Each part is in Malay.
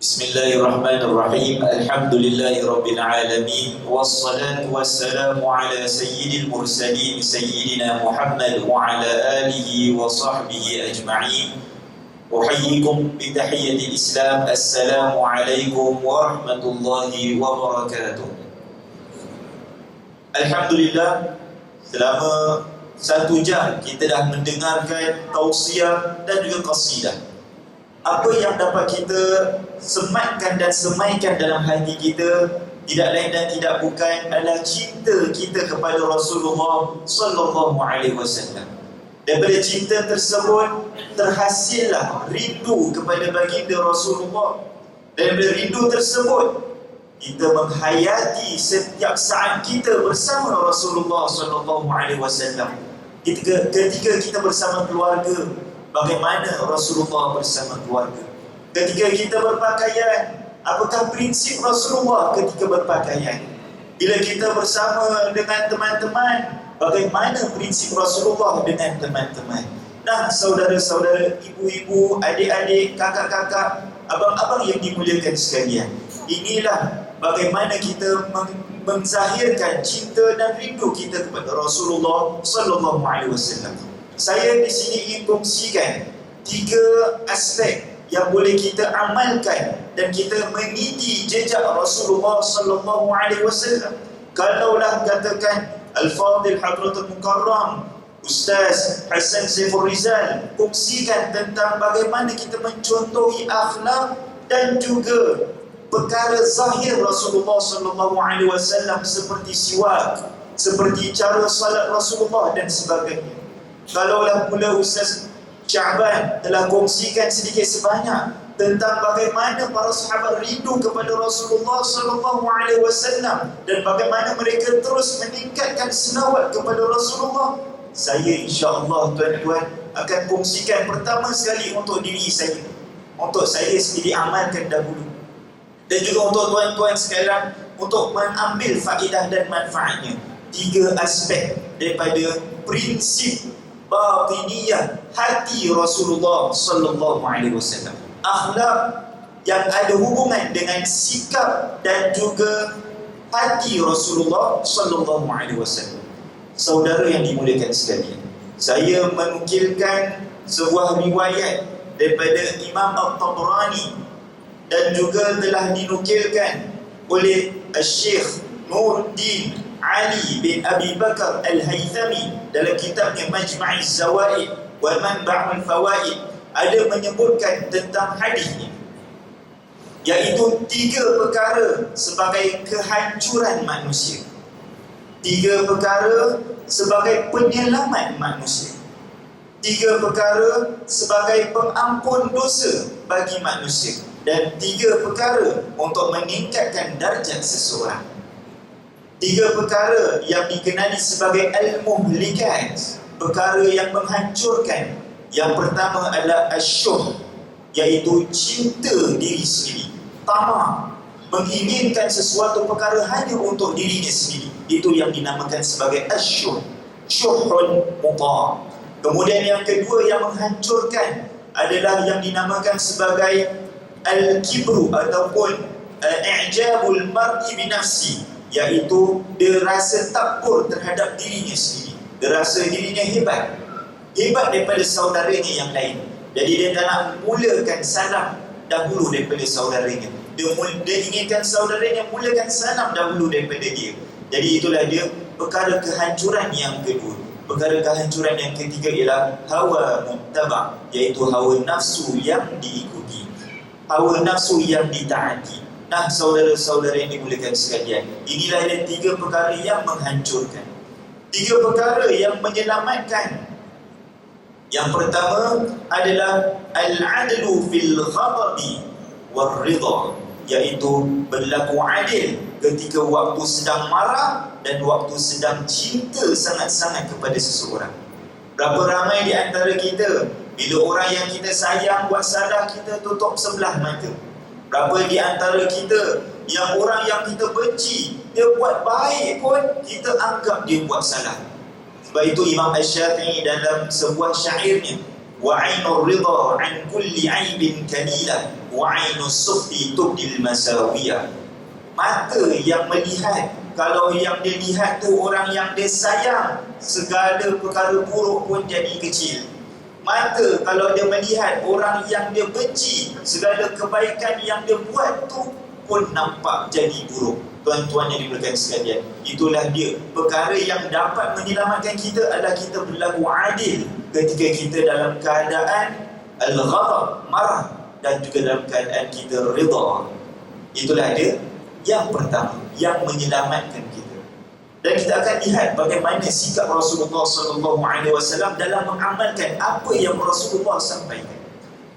بسم الله الرحمن الرحيم الحمد لله رب العالمين والصلاة والسلام على سيد المرسلين سيدنا محمد وعلى آله وصحبه أجمعين أحييكم بتحية الإسلام السلام عليكم ورحمة الله وبركاته Alhamdulillah selama satu jam kita dah mendengarkan tausiah dan juga qasidah. Apa yang dapat kita sematkan dan semaikan dalam hati kita tidak lain dan tidak bukan adalah cinta kita kepada Rasulullah sallallahu alaihi wasallam. Daripada cinta tersebut terhasillah rindu kepada baginda Rasulullah. Daripada rindu tersebut kita menghayati setiap saat kita bersama Rasulullah sallallahu alaihi wasallam. Ketika, kita bersama keluarga, bagaimana Rasulullah bersama keluarga. Ketika kita berpakaian, apakah prinsip Rasulullah ketika berpakaian? Bila kita bersama dengan teman-teman, bagaimana prinsip Rasulullah dengan teman-teman? Nah, saudara-saudara, ibu-ibu, adik-adik, kakak-kakak, abang-abang yang dimuliakan sekalian. Inilah bagaimana kita menzahirkan cinta dan rindu kita kepada Rasulullah sallallahu alaihi wasallam. Saya di sini ingin kongsikan tiga aspek yang boleh kita amalkan dan kita meniti jejak Rasulullah sallallahu alaihi wasallam. Kalaulah katakan Al-Fadil Hadratul Mukarram Ustaz Hassan Saiful Rizal kongsikan tentang bagaimana kita mencontohi akhlak dan juga perkara zahir Rasulullah sallallahu alaihi wasallam seperti siwak, seperti cara salat Rasulullah dan sebagainya. Kalaulah pula Ustaz Syaban telah kongsikan sedikit sebanyak tentang bagaimana para sahabat rindu kepada Rasulullah sallallahu alaihi wasallam dan bagaimana mereka terus meningkatkan senawat kepada Rasulullah. Saya insya-Allah tuan-tuan akan kongsikan pertama sekali untuk diri saya. Untuk saya sendiri amalkan dahulu dan juga untuk tuan-tuan sekalian untuk mengambil faedah dan manfaatnya tiga aspek daripada prinsip batiniyah hati Rasulullah sallallahu alaihi wasallam. Akhlak yang ada hubungan dengan sikap dan juga hati Rasulullah sallallahu alaihi wasallam. Saudara yang dimuliakan sekalian saya menukilkan sebuah riwayat daripada Imam Al-Tabrani dan juga telah dinukilkan oleh Syekh Nuruddin Ali bin Abi Bakar Al-Haythami dalam kitabnya Majma'iz Zawaid wa Manba'ul Fawaid ada menyebutkan tentang hadis ini iaitu tiga perkara sebagai kehancuran manusia. Tiga perkara sebagai penyelamat manusia. Tiga perkara sebagai pengampun dosa bagi manusia. Dan tiga perkara untuk meningkatkan darjat seseorang. Tiga perkara yang dikenali sebagai al-muhlikat, perkara yang menghancurkan. Yang pertama adalah asyuh, iaitu cinta diri sendiri. Tamak, menginginkan sesuatu perkara hanya untuk dirinya sendiri. Itu yang dinamakan sebagai asyuh, syuhun muta. Kemudian yang kedua yang menghancurkan adalah yang dinamakan sebagai al-kibru ataupun uh, i'jabul mar'i bi nafsi iaitu dia rasa takbur terhadap dirinya sendiri. Dia rasa dirinya hebat. Hebat daripada saudaranya yang lain. Jadi dia tak nak mulakan salam dahulu daripada saudaranya. Dia, dia inginkan saudaranya mulakan salam dahulu daripada dia. Jadi itulah dia perkara kehancuran yang kedua. Perkara kehancuran yang ketiga ialah hawa muttaba iaitu hawa nafsu yang diikuti. Hawa nafsu yang ditaati. Nah, saudara-saudara yang dimuliakan sekalian, inilah yang tiga perkara yang menghancurkan. Tiga perkara yang menyelamatkan. Yang pertama adalah al-adlu fil ghadabi war ridha, iaitu berlaku adil ketika waktu sedang marah dan waktu sedang cinta sangat-sangat kepada seseorang. Berapa ramai di antara kita bila orang yang kita sayang buat salah, kita tutup sebelah mata. Berapa di antara kita yang orang yang kita benci, dia buat baik pun kita anggap dia buat salah. Sebab itu Imam Asy-Syafi'i dalam sebuah syairnya, wa 'ainur ridha 'an kulli 'aibin kalila wa وَعَيْنُ sufi tubdil masawiya. Mata yang melihat, kalau yang dilihat tu orang yang dia sayang, segala perkara buruk pun jadi kecil mata kalau dia melihat orang yang dia benci segala kebaikan yang dia buat tu pun nampak jadi buruk. Tuan-tuan yang dimuliakan sekalian itulah dia. Perkara yang dapat menyelamatkan kita adalah kita berlaku adil ketika kita dalam keadaan al-ghadab marah dan juga dalam keadaan kita rida itulah dia. Yang pertama yang menyelamatkan kita dan kita akan lihat bagaimana sikap Rasulullah sallallahu alaihi wasallam dalam mengamalkan apa yang Rasulullah sampaikan.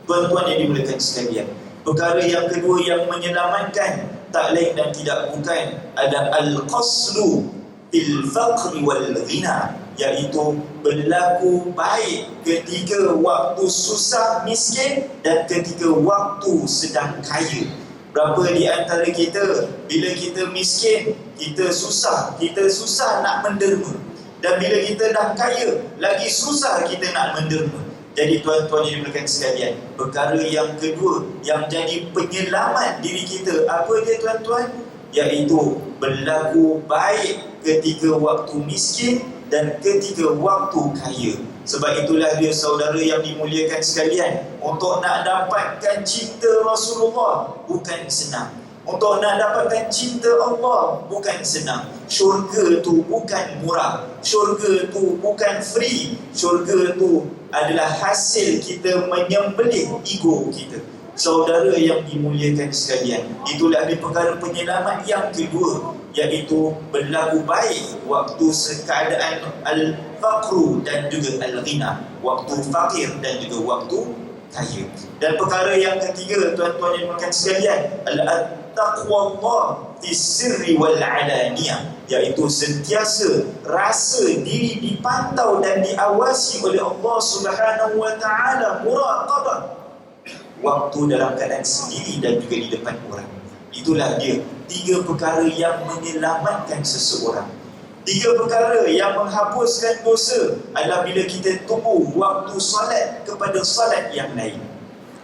Tuan-tuan yang dimuliakan sekalian perkara yang kedua yang menyelamatkan tak lain dan tidak bukan ada al-qaslu fil faqri wal ghina iaitu berlaku baik ketika waktu susah miskin dan ketika waktu sedang kaya berapa di antara kita bila kita miskin kita susah kita susah nak menderma. Dan bila kita dah kaya lagi susah kita nak menderma. Jadi tuan-tuan yang dimuliakan sekalian perkara yang kedua yang jadi penyelamat diri kita apa dia tuan-tuan? Iaitu berlaku baik ketika waktu miskin dan ketika waktu kaya. Sebab itulah dia saudara yang dimuliakan sekalian. Untuk nak dapatkan cinta Rasulullah bukan senang. Untuk nak dapatkan cinta Allah bukan senang. Syurga tu bukan murah. Syurga tu bukan free. Syurga tu adalah hasil kita menyembelih ego kita saudara yang dimuliakan sekalian itulah di perkara penyelamat yang kedua iaitu berlaku baik waktu keadaan al-faqru dan juga al-ghina waktu fakir dan juga waktu kaya. Dan perkara yang ketiga tuan-tuan yang dimuliakan sekalian al-taqwa Allah fi sirri wal alaniyah iaitu sentiasa rasa diri dipantau dan diawasi oleh Allah Subhanahu wa taala muraqabah waktu dalam keadaan sendiri dan juga di depan orang. Itulah dia tiga perkara yang menyelamatkan seseorang. Tiga perkara yang menghapuskan dosa adalah bila kita tunggu waktu solat kepada solat yang lain.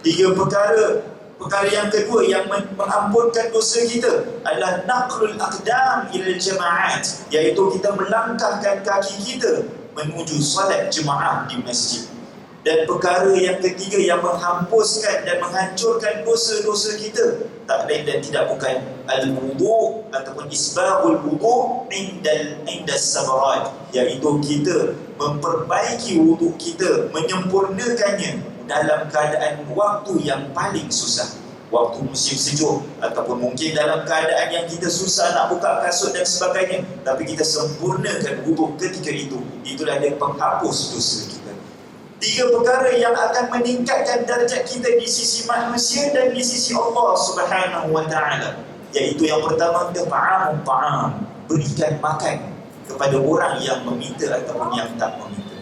Tiga perkara perkara yang kedua yang mengampunkan dosa kita adalah naqlul aqdam ila jamaat iaitu kita melangkahkan kaki kita menuju solat jemaah di masjid dan perkara yang ketiga yang menghapuskan dan menghancurkan dosa-dosa kita tak lain dan tidak bukan al-wudu ataupun isbahul wudu indal indas sabarat iaitu kita memperbaiki wudu kita menyempurnakannya dalam keadaan waktu yang paling susah. Waktu musim sejuk ataupun mungkin dalam keadaan yang kita susah nak buka kasut dan sebagainya tapi kita sempurnakan wudu ketika itu. Itulah dia penghapus dosa kita Tiga perkara yang akan meningkatkan darjat kita di sisi manusia dan di sisi Allah Subhanahu wa taala. Iaitu yang pertama kita fa'am fa'am, berikan makan kepada orang yang meminta ataupun yang tak meminta.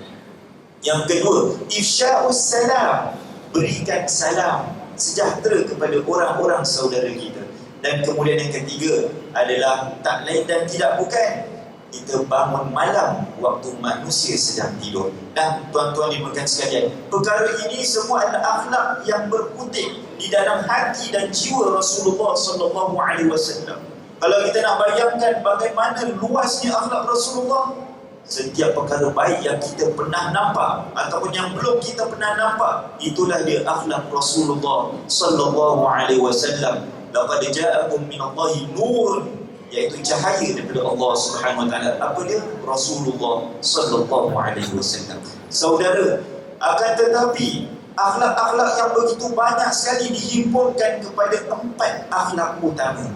Yang kedua, ifsya'us salam, berikan salam sejahtera kepada orang-orang saudara kita. Dan kemudian yang ketiga adalah tak lain dan tidak bukan kita bangun malam waktu manusia sedang tidur. Dan tuan-tuan dimulakan sekalian, perkara ini semua adalah akhlak yang berkutik di dalam hati dan jiwa Rasulullah sallallahu alaihi wasallam. Kalau kita nak bayangkan bagaimana luasnya akhlak Rasulullah, setiap perkara baik yang kita pernah nampak ataupun yang belum kita pernah nampak, itulah dia akhlak Rasulullah sallallahu alaihi wasallam. Laqad ja'akum min Allahi nurun iaitu cahaya daripada Allah Subhanahu Wa Taala. Apa dia? Rasulullah Sallallahu Alaihi Wasallam. Saudara, akan tetapi akhlak-akhlak yang begitu banyak sekali dihimpunkan kepada empat akhlak utama.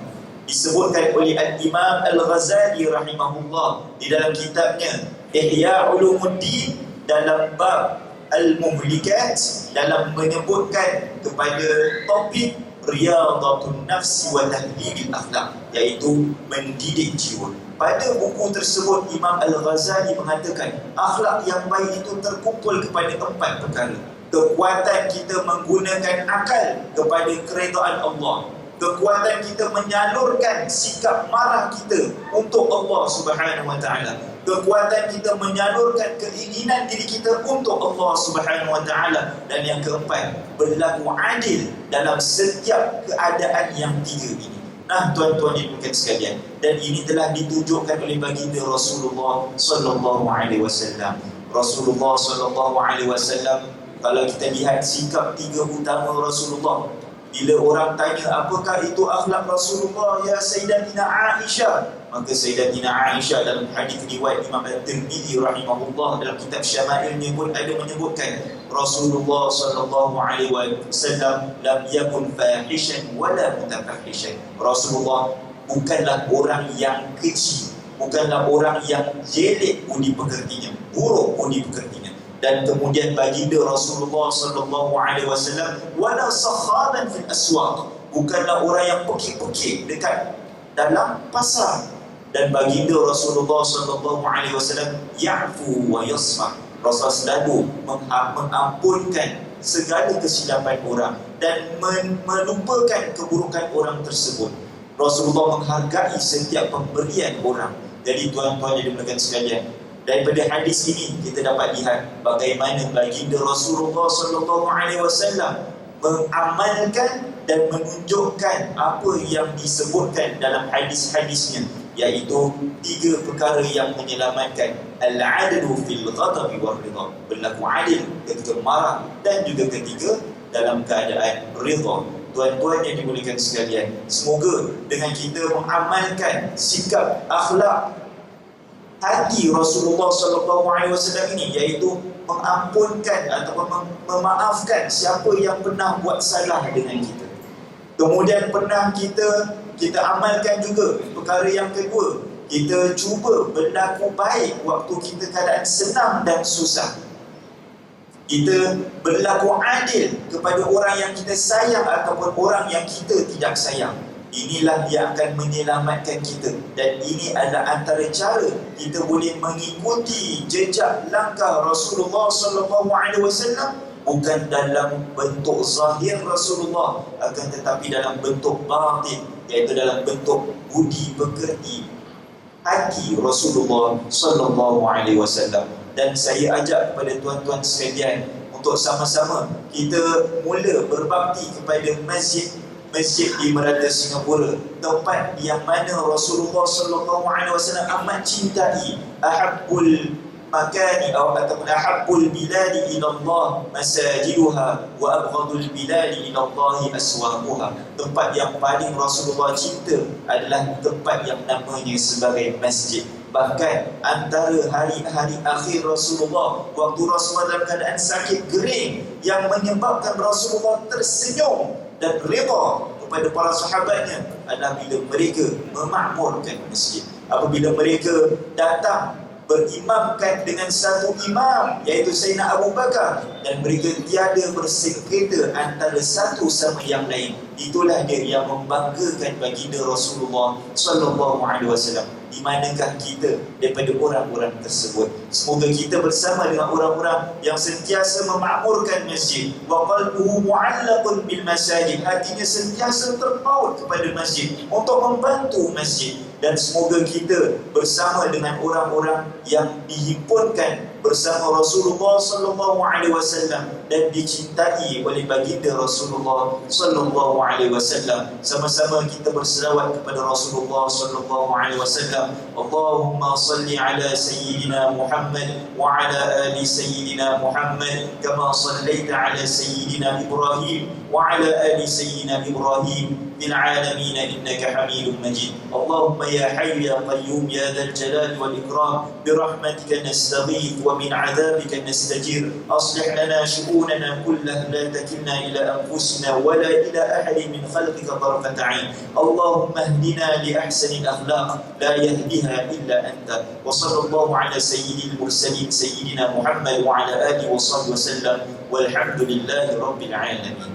Disebutkan oleh Al-Imam Al-Ghazali rahimahullah di dalam kitabnya Ihya Ulumuddin dalam bab Al-Muhlikat dalam menyebutkan kepada topik Riyadhatun Nafsi wa Tahlilil Akhlaq iaitu mendidik jiwa. Pada buku tersebut Imam Al-Ghazali mengatakan akhlak yang baik itu terkumpul kepada empat perkara. Kekuatan kita menggunakan akal kepada keredaan Allah. Kekuatan kita menyalurkan sikap marah kita untuk Allah Subhanahu Wa Taala kekuatan kita menyalurkan keinginan diri kita untuk Allah Subhanahu wa taala. Dan yang keempat berlaku adil dalam setiap keadaan yang tiga ini. Nah tuan-tuan yang bukan sekalian. Dan ini telah ditunjukkan oleh baginda Rasulullah sallallahu alaihi wasallam. Rasulullah sallallahu alaihi wasallam kalau kita lihat sikap tiga utama Rasulullah bila orang tanya apakah itu akhlak Rasulullah ya Sayyidatina Aisyah maka Sayyidatina Aisyah dalam hadis riwayat Imam At-Tirmidzi rahimahullah dalam kitab Syama'ilnya pun ada menyebutkan Rasulullah sallallahu alaihi wasallam lam yakun fahishan wala mutafahishan Rasulullah bukanlah orang yang kecil bukanlah orang yang jelek budi pekertinya buruk budi pekertinya. Dan kemudian baginda Rasulullah sallallahu alaihi wasallam wala sakhaban fil aswaq bukanlah orang yang pekik-pekik dekat dalam pasar dan baginda Rasulullah sallallahu alaihi wasallam ya'fu wa yasfah Rasulullah selalu mengampunkan segala kesilapan orang dan melupakan keburukan orang tersebut. Rasulullah menghargai setiap pemberian orang. Jadi tuan-tuan yang dimuliakan sekalian daripada hadis ini kita dapat lihat bagaimana baginda Rasulullah sallallahu alaihi wasallam mengamalkan dan menunjukkan apa yang disebutkan dalam hadis-hadisnya iaitu tiga perkara yang menyelamatkan al-adlu fil ghadabi wal ridha berlaku adil ketika marah dan juga ketika dalam keadaan ridha tuan-tuan yang dimuliakan sekalian semoga dengan kita mengamalkan sikap akhlak hati Rasulullah sallallahu alaihi wasallam ini iaitu mengampunkan ataupun memaafkan siapa yang pernah buat salah dengan kita. Kemudian pernah kita kita amalkan juga perkara yang kedua, kita cuba berlaku baik waktu kita keadaan senang dan susah. Kita berlaku adil kepada orang yang kita sayang ataupun orang yang kita tidak sayang. Inilah yang akan menyelamatkan kita. Dan ini adalah antara cara kita boleh mengikuti jejak langkah Rasulullah sallallahu alaihi wasallam bukan dalam bentuk zahir Rasulullah akan tetapi dalam bentuk batin iaitu dalam bentuk budi pekerti hati Rasulullah sallallahu alaihi wasallam. Dan saya ajak kepada tuan-tuan sekalian untuk sama-sama kita mula berbakti kepada masjid masjid di Merata Singapura. Tempat yang mana Rasulullah sallallahu alaihi wasallam amat cintai ahabbul makani atau ataupun ahabbul biladi ila Allah masajiduha wa abghadul biladi ila Allah aswaquha tempat yang paling Rasulullah cinta adalah tempat yang namanya sebagai masjid bahkan antara hari-hari akhir Rasulullah waktu Rasulullah dalam keadaan sakit gering yang menyebabkan Rasulullah tersenyum dan reda kepada para sahabatnya adalah bila mereka memakmurkan masjid. Apabila mereka datang berimamkan dengan satu imam iaitu Sayyidina Abu Bakar. Dan mereka tiada bersengketa antara satu sama yang lain. Itulah dia yang membanggakan baginda Rasulullah sallallahu alaihi wasallam. Di manakah kita daripada orang-orang tersebut? Semoga kita bersama dengan orang-orang yang sentiasa memakmurkan masjid. Wa qalbuhu mu'allaqun bil masajid. Hatinya sentiasa terpaut kepada masjid untuk membantu masjid dan semoga kita bersama dengan orang-orang yang dihimpunkan bersama Rasulullah sallallahu alaihi wasallam dan dicintai oleh baginda Rasulullah sallallahu alaihi wasallam. Sama-sama kita berselawat kepada Rasulullah sallallahu alaihi wasallam. Allahumma salli ala sayyidina Muhammad wa ala ali sayyidina Muhammad kama sallaita ala sayyidina Ibrahim ala ali sayyidina Ibrahim في العالمين إنك حميد مجيد. اللهم يا حي يا قيوم يا ذا الجلال والإكرام برحمتك نستغيث ومن عذابك نستجير. أصلح لنا شؤوننا كلها لا تكلنا إلى أنفسنا ولا إلى أحد من خلقك طرفة عين. اللهم اهدنا لأحسن الأخلاق لا يهديها إلا أنت. وصلى الله على سيد المرسلين سيدنا محمد وعلى آله وصحبه وسلم. والحمد لله رب العالمين.